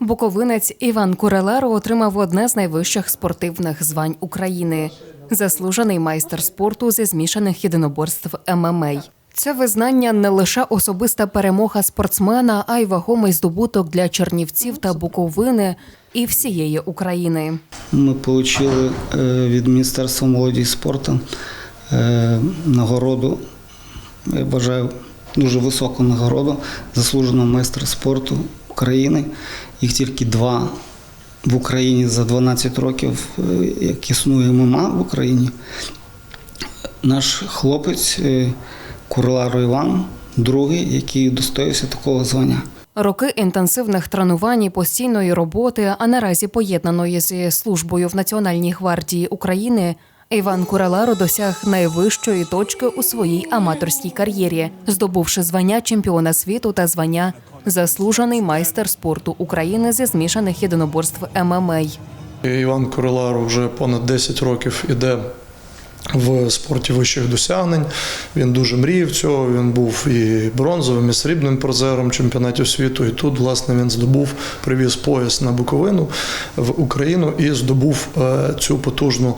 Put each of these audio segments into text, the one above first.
Буковинець Іван Курелеро отримав одне з найвищих спортивних звань України заслужений майстер спорту зі змішаних єдиноборств ММА. Це визнання не лише особиста перемога спортсмена, а й вагомий здобуток для Чернівців та Буковини і всієї України. Ми отримали від Міністерства молоді і спорту е, нагороду, я вважаю, дуже високу нагороду заслуженого майстра спорту України. Їх тільки два в Україні за 12 років, е, як існує ММА в Україні. Наш хлопець е, Курларо Іван, другий, який достоївся такого звання. Роки інтенсивних тренувань постійної роботи, а наразі поєднаної зі службою в Національній гвардії України, Іван Кураларо досяг найвищої точки у своїй аматорській кар'єрі, здобувши звання чемпіона світу та звання заслужений майстер спорту України зі змішаних єдиноборств ММА. Іван Королару вже понад 10 років іде в спорті вищих досягнень. Він дуже мріяв цього. Він був і бронзовим, і срібним призером чемпіонатів світу. І тут, власне, він здобув, привіз пояс на Буковину в Україну і здобув е, цю потужну.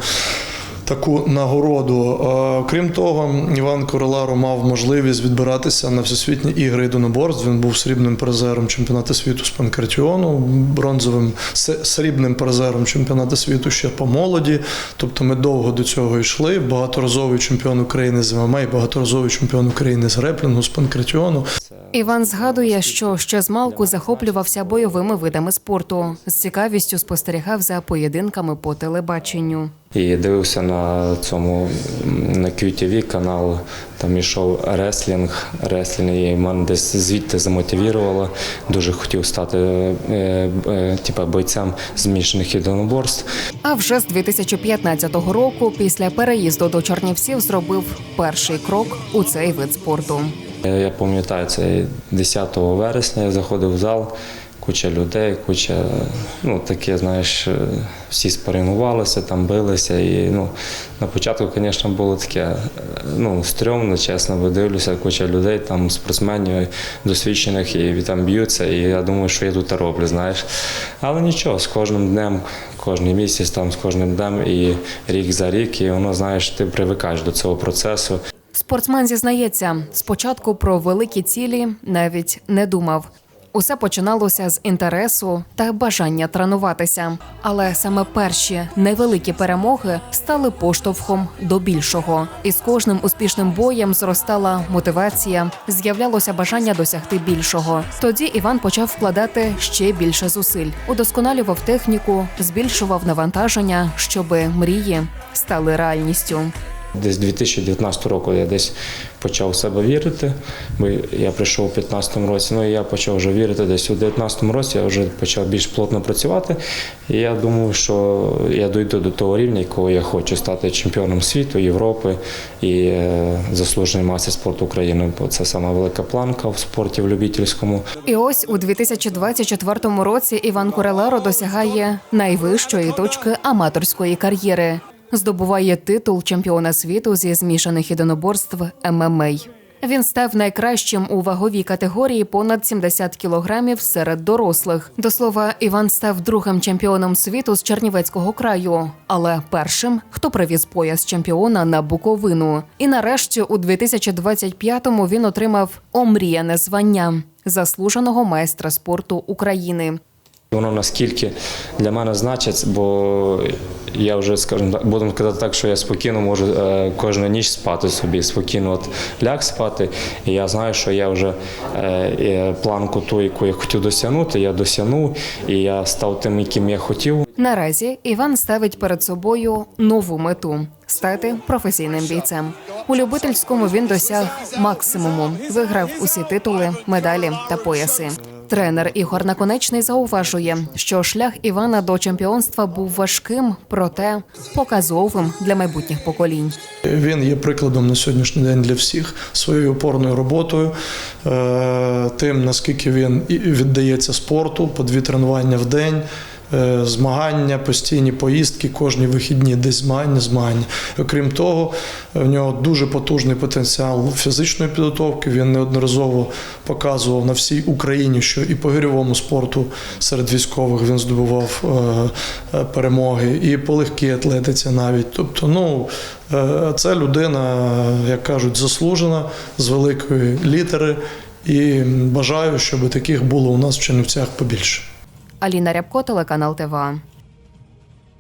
Таку нагороду. Е, Крім того, Іван Короларо мав можливість відбиратися на всесвітні ігри єдиноборств. Він був срібним призером чемпіонату світу з панкратіону, бронзовим срібним призером чемпіонату світу ще по молоді. Тобто ми довго до цього йшли. Багаторазовий чемпіон України з ММА і багаторазовий чемпіон України з греплінгу, з панкратіону. Іван згадує, що ще з малку захоплювався бойовими видами спорту. З цікавістю спостерігав за поєдинками по телебаченню. І дивився на цьому на QTV канал, там ішов реслінг, реслінг, і мене десь звідти замотивувало. Дуже хотів стати е, е, типа бойцем змішаних єдиноборств. А вже з 2015 року, після переїзду до Чернівців, зробив перший крок у цей вид спорту. Е, Я пам'ятаю, це 10 вересня я заходив в зал, куча людей, куча, ну таке, знаєш, е, всі спарингувалися, там билися. І ну, на початку, звісно, було таке е, ну, стрьомно, чесно, бо дивлюся, куча людей, там спортсменів досвідчених і там б'ються. І я думаю, що я тут роблю, знаєш. Але нічого, з кожним днем, кожен місяць, там, з кожним днем і рік за рік, і воно, знаєш, ти привикаєш до цього процесу. Спортсмен зізнається, спочатку про великі цілі навіть не думав. Усе починалося з інтересу та бажання тренуватися. Але саме перші невеликі перемоги стали поштовхом до більшого. І з кожним успішним боєм зростала мотивація, з'являлося бажання досягти більшого. Тоді Іван почав вкладати ще більше зусиль, удосконалював техніку, збільшував навантаження, щоби мрії стали реальністю. Десь 2019 року я десь почав в себе вірити, бо я прийшов у 2015 році. Ну і я почав вже вірити десь у 2019 році. Я вже почав більш плотно працювати. І я думав, що я дойду до того рівня, якого я хочу стати чемпіоном світу, Європи і е, заслужений майстер спорту України. Бо це сама велика планка в спорті в любительському. І ось у 2024 році Іван Курелеро досягає найвищої точки аматорської кар'єри. Здобуває титул чемпіона світу зі змішаних єдиноборств ММА. Він став найкращим у ваговій категорії понад 70 кілограмів серед дорослих. До слова, Іван став другим чемпіоном світу з Чернівецького краю, але першим, хто привіз пояс чемпіона на Буковину. І нарешті, у 2025-му він отримав омріяне звання заслуженого майстра спорту України. Воно наскільки для мене значить, бо я вже скажімо будемо казати так, що я спокійно можу е, кожну ніч спати собі, спокійно от ляг спати. І я знаю, що я вже е, планку ту, яку я хотів досягнути, я досягнув, і я став тим, яким я хотів. Наразі Іван ставить перед собою нову мету стати професійним бійцем. У любительському він досяг максимуму, виграв усі титули, медалі та пояси. Тренер Ігор Наконечний зауважує, що шлях Івана до чемпіонства був важким, проте показовим для майбутніх поколінь. Він є прикладом на сьогоднішній день для всіх своєю опорною роботою, е, тим наскільки він віддається спорту по дві тренування в день. Е, змагання, постійні поїздки, кожні вихідні, десь змагання, змагання. Окрім того, в нього дуже потужний потенціал фізичної підготовки. Він неодноразово показував на всій Україні, що і по гірьовому спорту серед військових він здобував е, е, перемоги, і по легкій атлетиці навіть. Тобто, ну це людина, як кажуть, заслужена з великої літери. І бажаю, щоб таких було у нас в Чернівцях побільше. Аліна Рябко, телеканал ТВА.